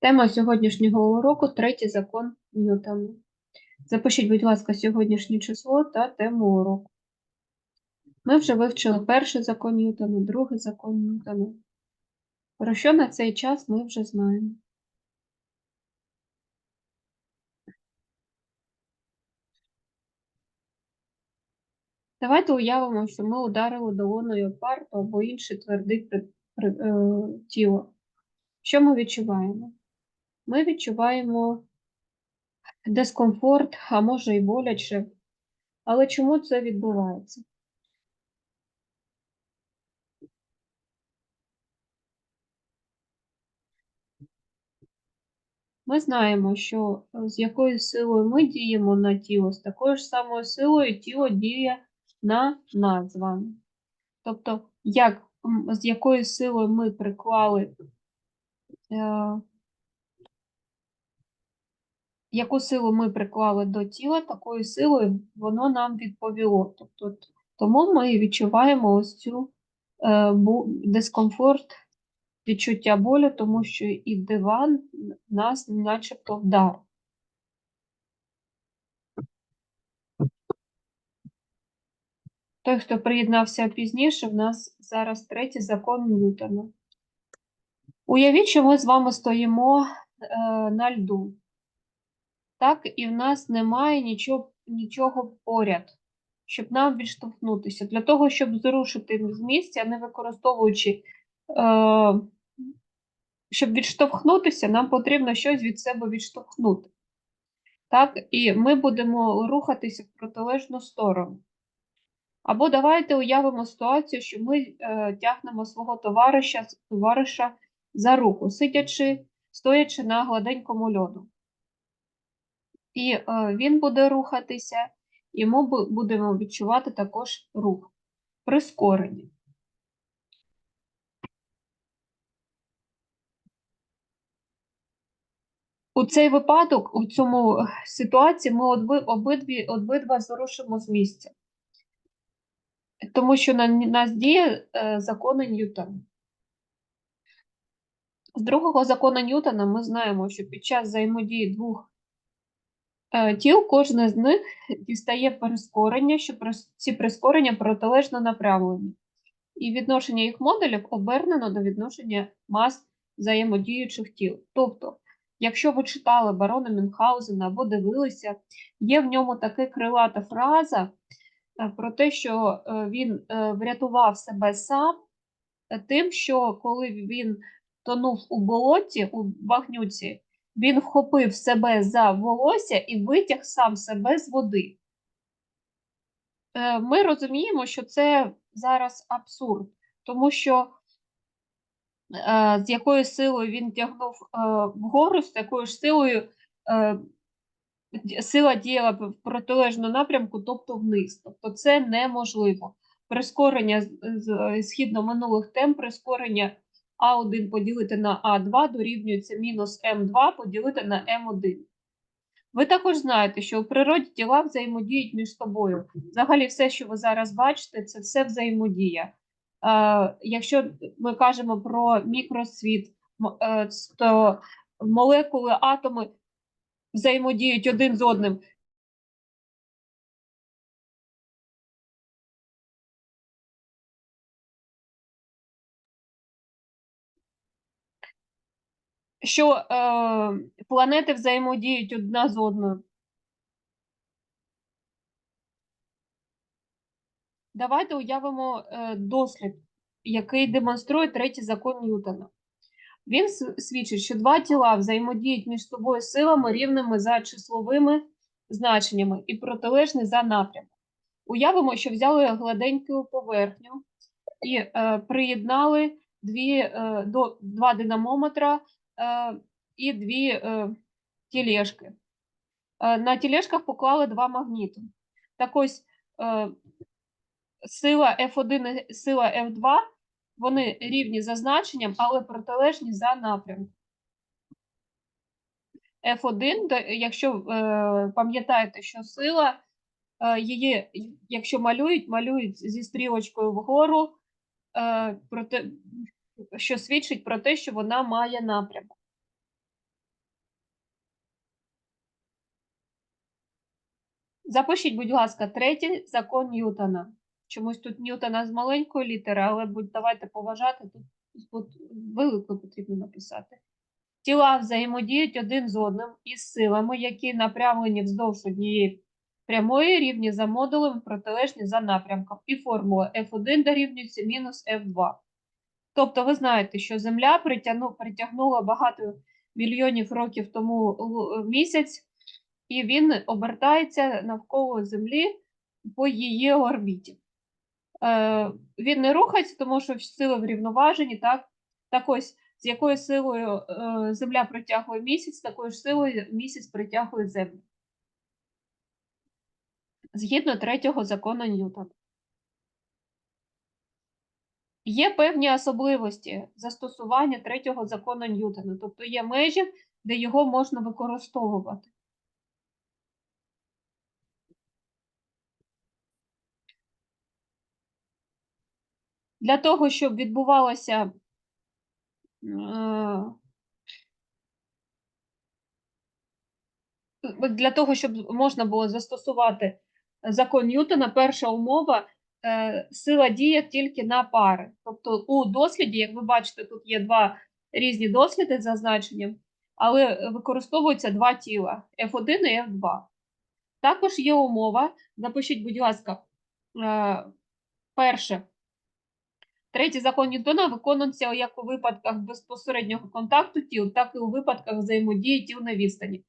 Тема сьогоднішнього уроку третій закон Ньютона. Запишіть, будь ласка, сьогоднішнє число та тему уроку. Ми вже вивчили перший закон Ньютона, другий закон Ньютона. Про що на цей час ми вже знаємо. Давайте уявимо, що ми ударили долоною парту або інше при- е, тіло. Що ми відчуваємо? Ми відчуваємо дискомфорт, а може і боляче. Але чому це відбувається? Ми знаємо, що е, з якою силою ми діємо на тіло, з такою ж самою силою тіло діє на нас вами. Тобто, як, з якою силою ми приклали, е, яку силу ми приклали до тіла, такою силою воно нам відповіло. Тобто, тому ми відчуваємо ось цю е, дискомфорт, відчуття болю, тому що і диван нас начебто вдарив. Той, хто приєднався пізніше, в нас зараз третій закон Ньютона. Уявіть, що ми з вами стоїмо е, на льду. Так, і в нас немає нічого, нічого поряд, щоб нам відштовхнутися. Для того, щоб зрушити з місця, не використовуючи, е, щоб відштовхнутися, нам потрібно щось від себе відштовхнути. Так, і ми будемо рухатися в протилежну сторону. Або давайте уявимо ситуацію, що ми е, тягнемо свого товариша, товариша за руку, сидячи, стоячи на гладенькому льоду. І е, він буде рухатися, і ми будемо відчувати також рух, прискорення. У цей випадок, у цьому е, ситуації, ми обидві, обидва зрушимо з місця. Тому що на нас діє е, закони Ньютона. З другого закону Ньютона ми знаємо, що під час взаємодії двох тіл кожне з них дістає прискорення, що ці прискорення протилежно направлені. І відношення їх модулів обернено до відношення мас взаємодіючих тіл. Тобто, якщо ви читали барона Мюнхгаузена або дивилися, є в ньому така крилата фраза е, про те, що е, він е, врятував себе сам е, тим, що коли він тонув у болоті, у багнюці, він вхопив себе за волосся і витяг сам себе з води. Е, Ми розуміємо, що це зараз абсурд, тому що е, з якою силою він тягнув е, вгору, з такою ж силою сила діяла в протилежному напрямку, тобто вниз. Тобто це неможливо. Прискорення згідно минулих тем, прискорення А1 поділити на А2 дорівнюється мінус М2 поділити на М1. Ви також знаєте, що у природі тіла взаємодіють між собою. Взагалі, все, що ви зараз бачите, це все взаємодія. Е, якщо ми кажемо про мікросвіт, е, то молекули, атоми взаємодіють один з одним. Що е, планети взаємодіють одна з одною. Давайте уявимо е, дослід, який демонструє третій закон Ньютона. Він свідчить, що два тіла взаємодіють між собою силами рівними за числовими значеннями і протилежні за напрямком. Уявимо, що взяли гладеньку поверхню і е, приєднали дві, е, до, два динамометра і дві е, тілешки. Е, на тілешках поклали два магніти. Так ось сила F1 і сила F2 вони рівні за значенням, але протилежні за напрямком. F1, якщо е, пам'ятаєте, що сила е, її, якщо малюють, малюють зі стрілочкою вгору, е, проте, що свідчить про те, що вона має напрямок. Запишіть, будь ласка, третій закон Ньютона. Чомусь тут Ньютона з маленької літери, але будь, давайте поважати, тут велику потрібно написати. Тіла взаємодіють один з одним із силами, які напрямлені вздовж однієї прямої рівні за модулем, протилежні за напрямком. І формула F1 дорівнюється мінус F2. Тобто ви знаєте, що Земля притягну, притягнула багато мільйонів років тому місяць, і він обертається навколо Землі по її орбіті. Е, він не рухається, тому що сили врівноважені, так? Так ось, з якою силою е, Земля притягує місяць, такою ж силою місяць притягує Землю. Згідно третього закону Ньютона. Є певні особливості застосування третього закону Ньютона, тобто є межі, де його можна використовувати. Для того, щоб відбувалося е, для того, щоб можна було застосувати закон Ньютона, перша умова сила діє тільки на пари. Тобто у досліді, як ви бачите, тут є два різні досліди значенням, але використовуються два тіла F1 і F2. Також є умова, запишіть, будь ласка, е, перше. Третій закон Ньютона виконується як у випадках безпосереднього контакту тіл, так і у випадках взаємодії тіл на відстані.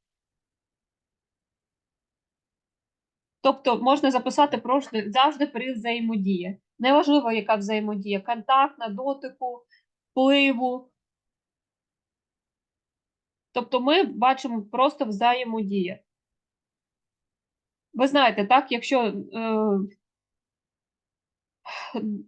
Тобто можна записати просто завжди при взаємодії. Неважливо, яка взаємодія, контактна, дотику, впливу. Тобто ми бачимо просто взаємодія. Ви знаєте, так, якщо е,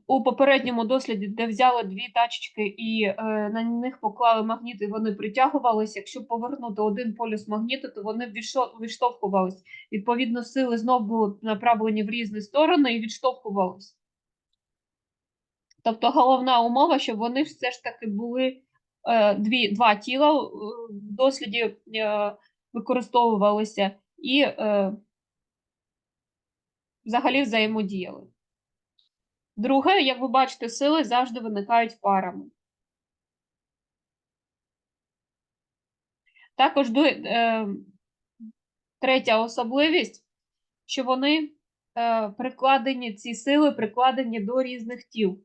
у попередньому досліді, де взяли дві тачечки і е, на них поклали магніти, вони притягувалися. Якщо повернути один полюс магніту, то вони відштовхувались. Відповідно, сили знов були направлені в різні сторони і відштовхувались. Тобто головна умова, щоб вони все ж таки були е, дві, два тіла е, в досліді е, використовувалися і е, взагалі взаємодіяли. Друге, як ви бачите, сили завжди виникають парами. Також е, третя особливість, що вони е, прикладені, ці сили прикладені до різних тіл.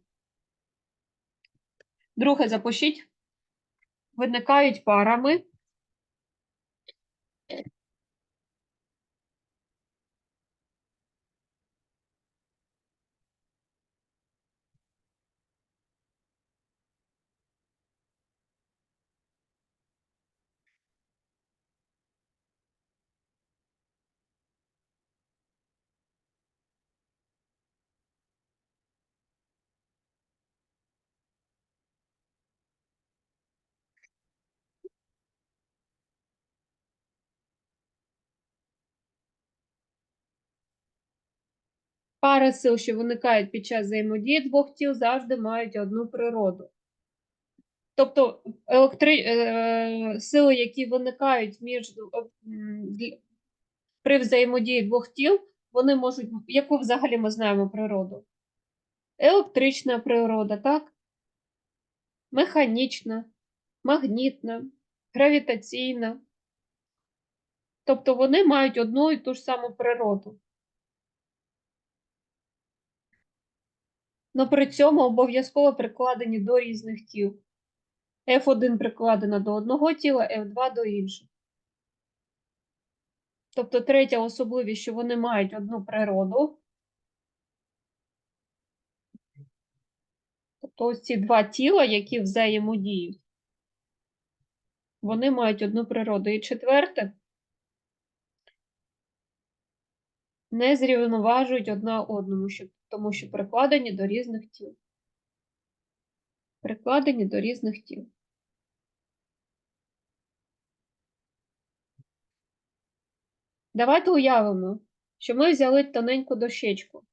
Друге, запишіть, виникають парами. Пари сил, що виникають під час взаємодії двох тіл, завжди мають одну природу. Тобто електри... е, сили, які виникають між при взаємодії двох тіл, вони можуть, яку взагалі ми знаємо природу? Електрична природа, так? Механічна, магнітна, гравітаційна. Тобто вони мають одну і ту ж саму природу. Но при цьому обов'язково прикладені до різних тіл. F1 прикладена до одного тіла, F2 до іншого. Тобто третя особливість, що вони мають одну природу. Тобто ось ці два тіла, які взаємодіють, вони мають одну природу. І четверте, не зрівноважують одна одному, що- тому що прикладені до різних тіл. Прикладені до різних тіл. Давайте уявимо, що ми взяли тоненьку дощечку.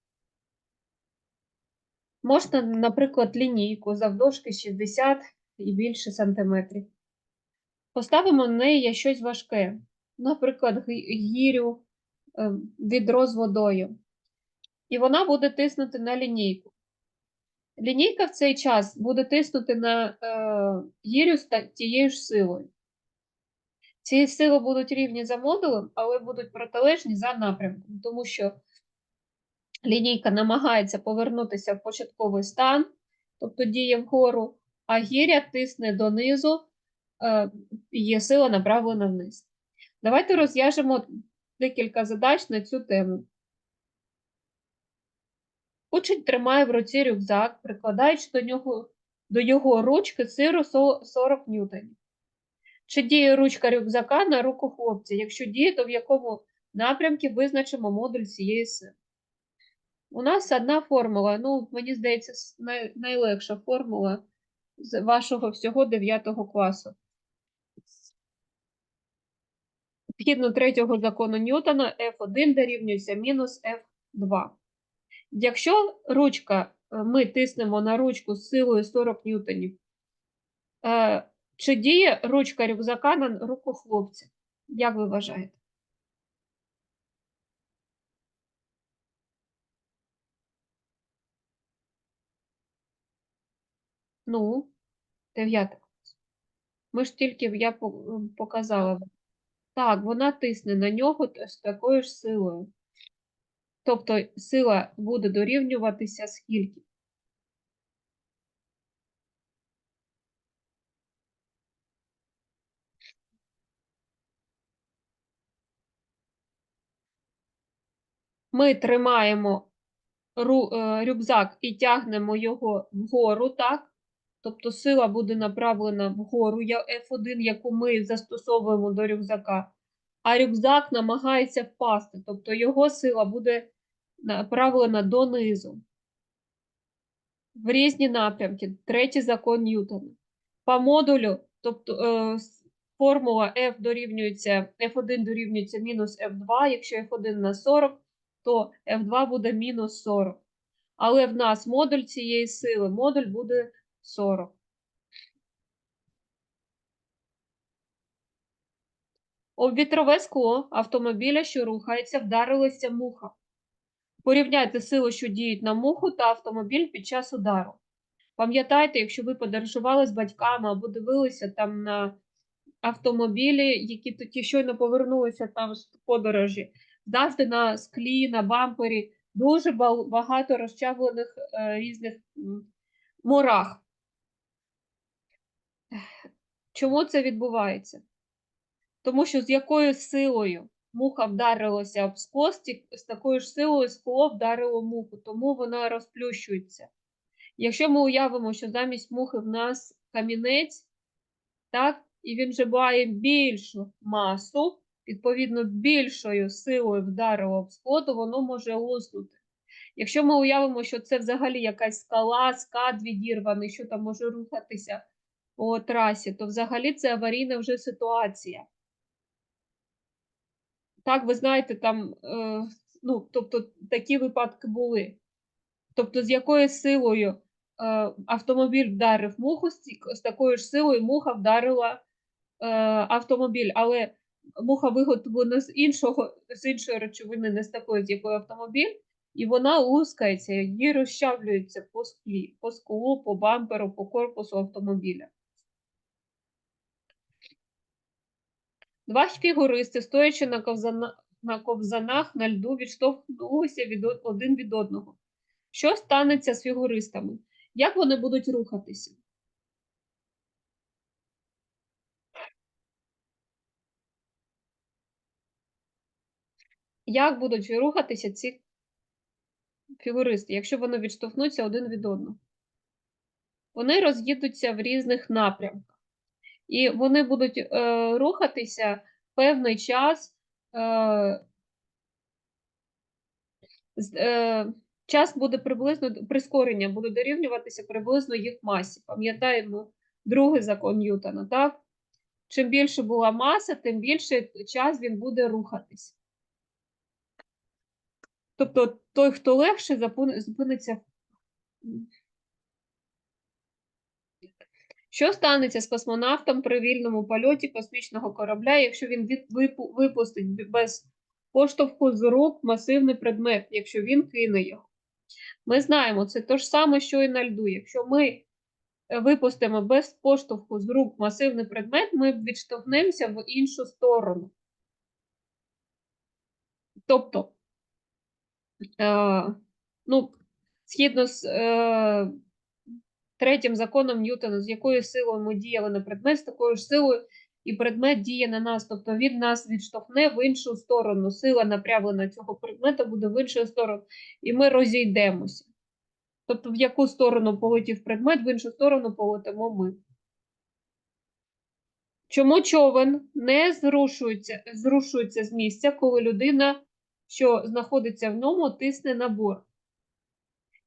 Можна, наприклад, лінійку завдовжки 60 і більше сантиметрів. Поставимо на неї щось важке, наприклад, гірю, е, відро з водою. І вона буде тиснути на лінійку. Лінійка в цей час буде тиснути на е, гірю та- тією ж силою. Ці сили будуть рівні за модулем, але будуть протилежні за напрямком, тому що лінійка намагається повернутися в початковий стан, тобто діє вгору, а гіря тисне донизу, е, є сила направлена вниз. Давайте розв'яжемо декілька задач на цю тему. Учень тримає в руці рюкзак, прикладаючи до нього до його ручки сиру 40 ньютонів. Чи діє ручка рюкзака на руку хлопця? Якщо діє, то в якому напрямку визначимо модуль цієї сили? У нас одна формула, ну, мені здається, най- найлегша формула з вашого всього 9 класу. Згідно третього закону Ньютона, F1 дорівнюється мінус F2. Якщо ручка, е, ми тиснемо на ручку з силою 40 ньютонів, е, чи діє ручка рюкзака на руку хлопця? Як ви вважаєте? Ну, дев'яте. Ми ж тільки я показала. Так, вона тисне на нього з такою ж силою. Тобто сила буде дорівнюватися скільки? Ми тримаємо е, рюкзак і тягнемо його вгору, так? Тобто сила буде направлена вгору, F1, яку ми застосовуємо до рюкзака, а рюкзак намагається впасти, тобто його сила буде направлена донизу. В різні напрямки. Третій закон Ньютона. По модулю, тобто е, формула F дорівнюється, F1 дорівнюється мінус F2, якщо F1 на 40, то F2 буде мінус 40. Але в нас модуль цієї сили, модуль буде 40. Об вітрове скло автомобіля, що рухається, вдарилася муха. Порівняйте силу, що діють на муху та автомобіль під час удару. Пам'ятайте, якщо ви подорожували з батьками або дивилися там на автомобілі, які тоді щойно повернулися там з подорожі, завжди на склі, на бампері дуже багато розчавлених е, різних м, мурах. Чому це відбувається? Тому що з якою силою муха вдарилася об скло, з такою ж силою скло вдарило муху, тому вона розплющується. Якщо ми уявимо, що замість мухи в нас камінець, так, і він же має більшу масу, відповідно, більшою силою вдарило об скло, то воно може луснути. Якщо ми уявимо, що це взагалі якась скала, скат відірваний, що там може рухатися по трасі, то взагалі це аварійна вже ситуація. Так, ви знаєте, там, е, ну, тобто такі випадки були. Тобто, з якою силою е, автомобіль вдарив муху, з такою ж силою муха вдарила е, автомобіль. Але муха виготовлена з іншого, з іншої речовини, не з такої, з якої автомобіль, і вона лускається, її розчавлюється по склі, по склу, по бамперу, по корпусу автомобіля. Два фігуристи, стоячи на, ковзана, на ковзанах на льду, відштовхнулися від один від одного. Що станеться з фігуристами? Як вони будуть рухатися? Як будуть рухатися ці фігуристи, якщо вони відштовхнуться один від одного? Вони роз'їдуться в різних напрямках. І вони будуть е, рухатися певний час. Е, е, час буде приблизно прискорення буде дорівнюватися приблизно їх масі. Пам'ятаємо другий закон Ньютона, так? Чим більше була маса, тим більше час він буде рухатись. Тобто той, хто легше, зупиниться. Що станеться з космонавтом при вільному польоті космічного корабля, якщо він випустить без поштовху з рук масивний предмет, якщо він кине його. Ми знаємо, це те ж саме, що і на льду. Якщо ми е, випустимо без поштовху з рук масивний предмет, ми відштовхнемося в іншу сторону. Тобто, е, ну, згідно з е, третім законом Ньютона, з якою силою ми діяли на предмет, з такою ж силою і предмет діє на нас. Тобто він нас відштовхне в іншу сторону. Сила направлена цього предмета буде в іншу сторону, і ми розійдемося. Тобто, в яку сторону полетів предмет, в іншу сторону полетимо ми. Чому човен не зрушується, зрушується з місця, коли людина, що знаходиться в ньому, тисне на борт?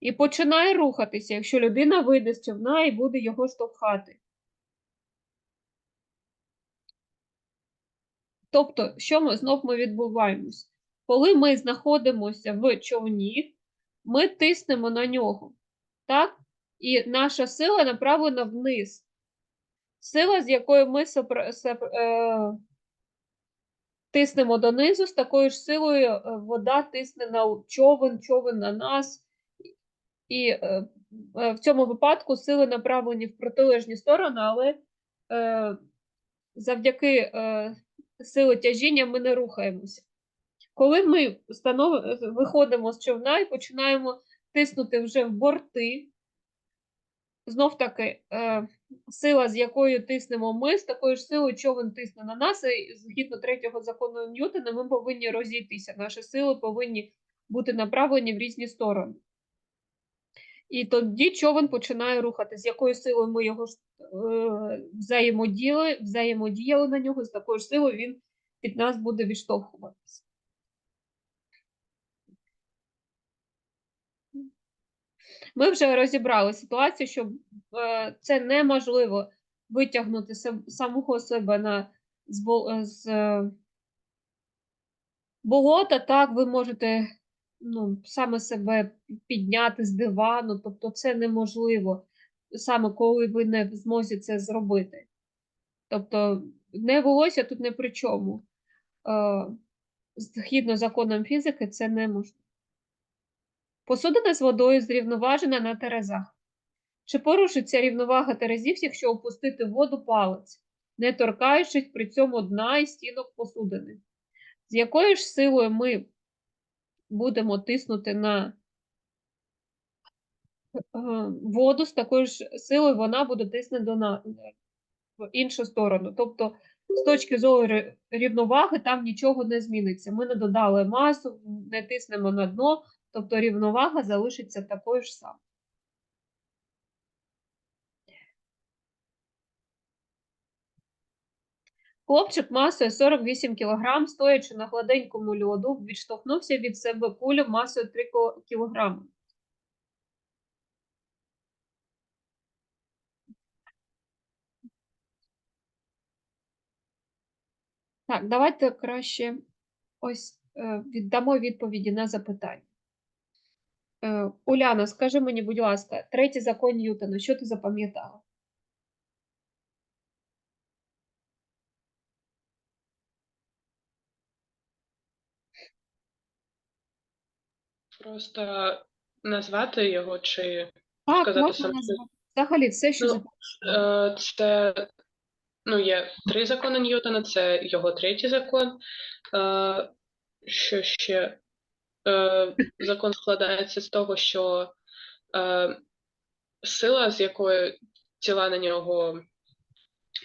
І починає рухатися, якщо людина вийде з човна і буде його штовхати. Тобто, що ми знов ми відбуваємось? Коли ми знаходимося в човні, ми тиснемо на нього, так? І наша сила направлена вниз. Сила, з якою ми сопра... сопра- е... тиснемо донизу, з такою ж силою е, вода тисне на човен, човен на нас. І е, е, в цьому випадку сили направлені в протилежні сторони, але е, завдяки сили тяжіння ми не рухаємося. Коли ми станов... виходимо з човна і починаємо тиснути вже в борти, знов таки, сила, з якою тиснемо ми, з такою ж силою човен тисне на нас, і згідно третього закону Ньютона, ми повинні розійтися. Наші сили повинні бути направлені в різні сторони. І тоді човен починає рухатися, з якою силою ми його е, взаємодіяли, взаємодіяли на нього, з такою силою він від нас буде відштовхуватися. Ми вже розібрали ситуацію, що е, це неможливо витягнути самого себе на, з, з е, болота. Так, ви можете ну, саме себе підняти з дивану, тобто це неможливо, саме коли ви не в змозі це зробити. Тобто, не волосся тут не при чому. Е, Згідно законом фізики, це неможливо. Посудина з водою зрівноважена на терезах. Чи порушиться рівновага терезів, якщо опустити воду палець, не торкаючись при цьому дна і стінок посудини? З якою ж силою ми будемо тиснути на е, воду, з такою ж силою вона буде тиснути на, в іншу сторону. Тобто, з точки зору рівноваги, там нічого не зміниться. Ми не додали масу, не тиснемо на дно, тобто рівновага залишиться такою ж самою. Хлопчик масою 48 кг, стоячи на гладенькому льоду, відштовхнувся від себе кулю масою 3 кг. Так, давайте краще ось е, віддамо відповіді на запитання. Е, Уляна, скажи мені, будь ласка, третій закон Ньютона, що ти запам'ятала? Просто назвати його чи Так, Сказати можна сам назвати. Взагалі, все, що Ну, е, це ну, є три закони Ньютона, це його третій закон. Е, що ще? Е, закон складається з того, що е, сила, з якою тіла на нього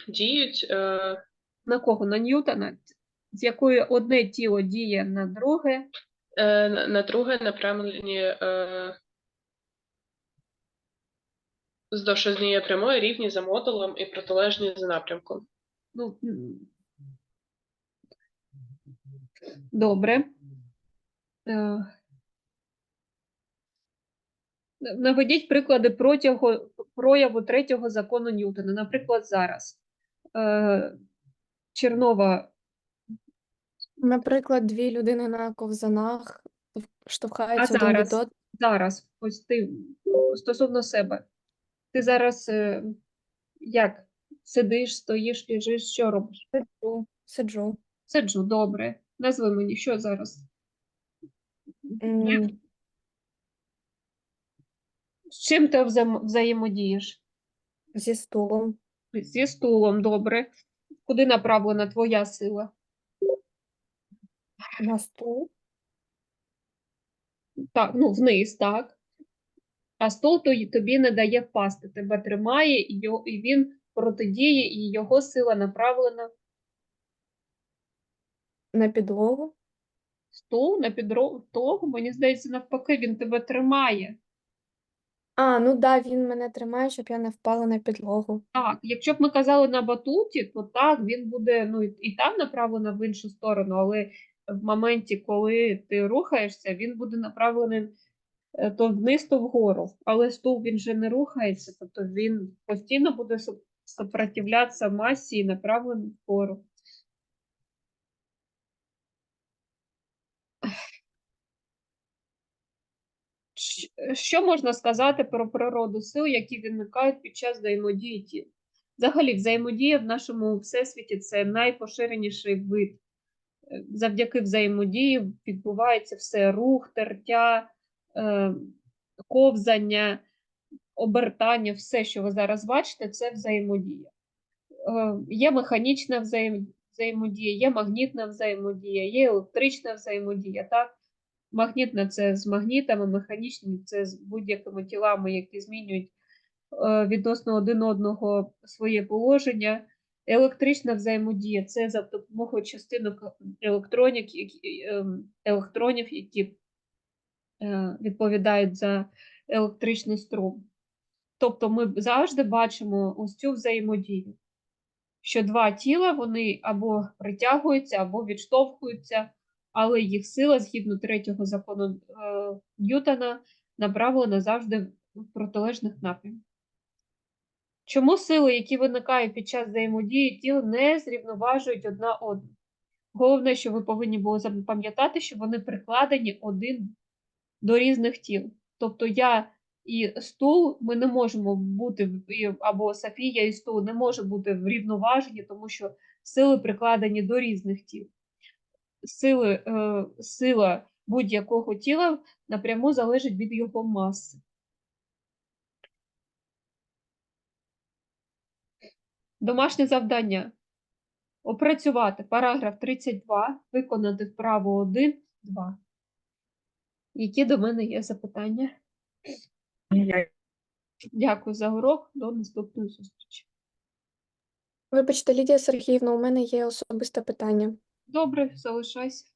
діють, е, На кого? На Ньютона, з якої одне тіло діє на друге. Е, на- друге направлені е, здовж однієї прямої рівні за модулем і протилежні за напрямком. Ну, добре. Е, Наведіть приклади протягу, прояву третього закону Ньютона. Наприклад, зараз. Чернова, Наприклад, дві людини на ковзанах а штовхаються один від зараз, одного. зараз, ось ти стосовно себе. Ти зараз е, як? Сидиш, стоїш, лежиш, що робиш? Сиджу, сиджу. Сиджу, добре. Назви мені, що зараз? М, З чим ти взаєм- взаємодієш? Зі стулом. Зі стулом, добре. Куди направлена твоя сила? На стул. Так, ну, вниз, так. А стул то- тобі не дає впасти, тебе тримає, і, його, і він протидіє, і його сила направлена. На підлогу. Стул на підлогу, мені здається, навпаки, він тебе тримає. А, ну да, він мене тримає, щоб я не впала на підлогу. Так, якщо б ми казали на батуті, то так, він буде ну, і- і там направлено в іншу сторону, але в моменті, коли ти рухаєшся, він буде направлений е, то вниз, то вгору. Але стул він же не рухається, тобто він постійно буде сопротивлятися масі і направлений вгору. Що можна сказати про природу сил, які виникають під час взаємодії тіл? Взагалі, взаємодія в нашому всесвіті це найпоширеніший вид. Завдяки взаємодії відбувається все рух, тертя, е, ковзання, обертання, все, що ви зараз бачите, це взаємодія. Е, Є механічна взаємодія, є магнітна взаємодія, є електрична взаємодія. Так? Магнітна це з магнітами, механічні це з будь-якими тілами, які змінюють е, відносно один одного своє положення. Електрична взаємодія це за допомогою частинок електронік, які, ем, електронів, які е, відповідають за електричний струм. Тобто ми завжди бачимо ось цю взаємодію, що два тіла вони або притягуються, або відштовхуються, але їх сила, згідно третього закону е, Ньютона, направлена завжди в протилежних напрямках. Чому сили, які виникають під час взаємодії тіл, не зрівноважують одна одну? Головне, що ви повинні були запам'ятати, що вони прикладені один до різних тіл. Тобто я і стул, ми не можемо бути, або Софія і стул не може бути в рівноваженні, тому що сили прикладені до різних тіл. Сили, е, сила будь-якого тіла напряму залежить від його маси. Домашнє завдання. Опрацювати параграф 32, виконати вправу 1, 2. Які до мене є запитання? Дякую за урок. До наступної зустрічі. Вибачте, Лідія Сергіївна, у мене є особисте питання. Добре, залишайся.